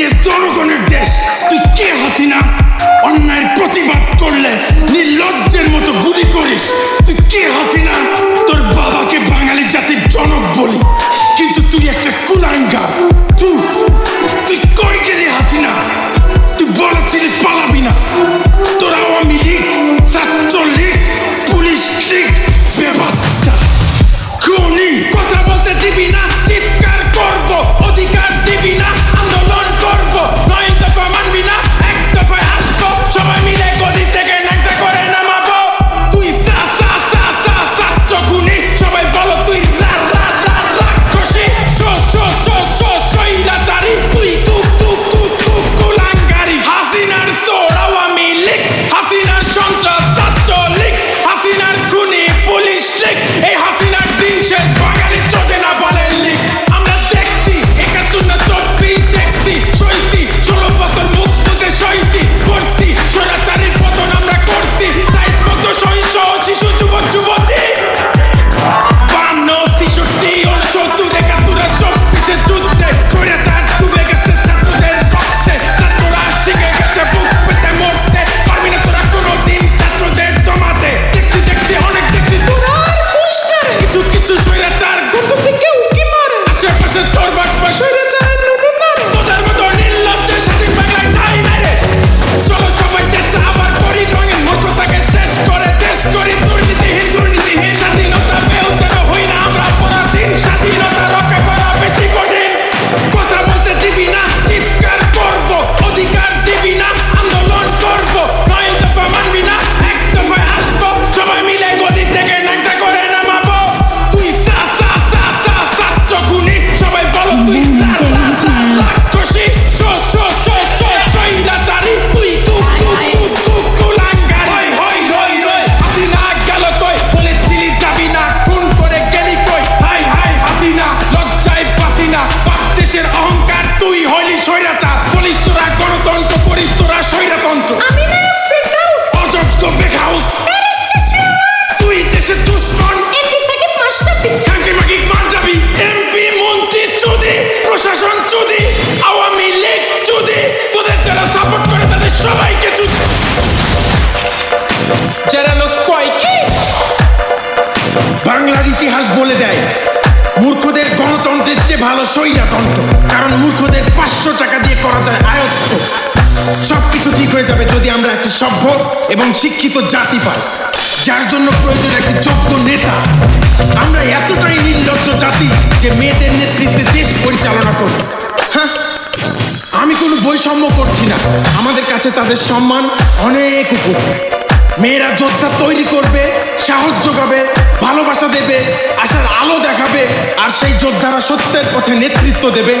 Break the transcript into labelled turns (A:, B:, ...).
A: দিয়ে জনগণের দেশ তুই কে হাসিনা অন্যায়ের প্রতিবাদ করলে নির্লজ্জের মতো গুলি করে। প্রশাসন চুদি আওয়ামী লীগ চুদি তোদের যারা সাপোর্ট করে তাদের সবাইকে যারা লোক কয় কি? বাংলার ইতিহাস বলে দেয় মূর্খদের গণতন্ত্রের চেয়ে ভালো স্বৈরাতন্ত্র। কারণ মূর্খদের পাঁচশো টাকা দিয়ে করা যায় আয়ত্ত। সবকিছু ঠিক হয়ে যাবে যদি আমরা একটি সভ্য এবং শিক্ষিত জাতি পাই। যার জন্য প্রয়োজন একটি যোগ্য নেতা। জাতি যে মেয়েদের নেতৃত্বে দেশ পরিচালনা করবে হ্যাঁ? আমি কোনো বৈষম্য করছি না। আমাদের কাছে তাদের সম্মান অনেক উপর মেয়েরা যোদ্ধা তৈরি করবে, সাহস যোগাবে, ভালোবাসা দেবে, আশার আলো দেখাবে, আর সেই যোদ্ধারা সত্যের পথে নেতৃত্ব দেবে।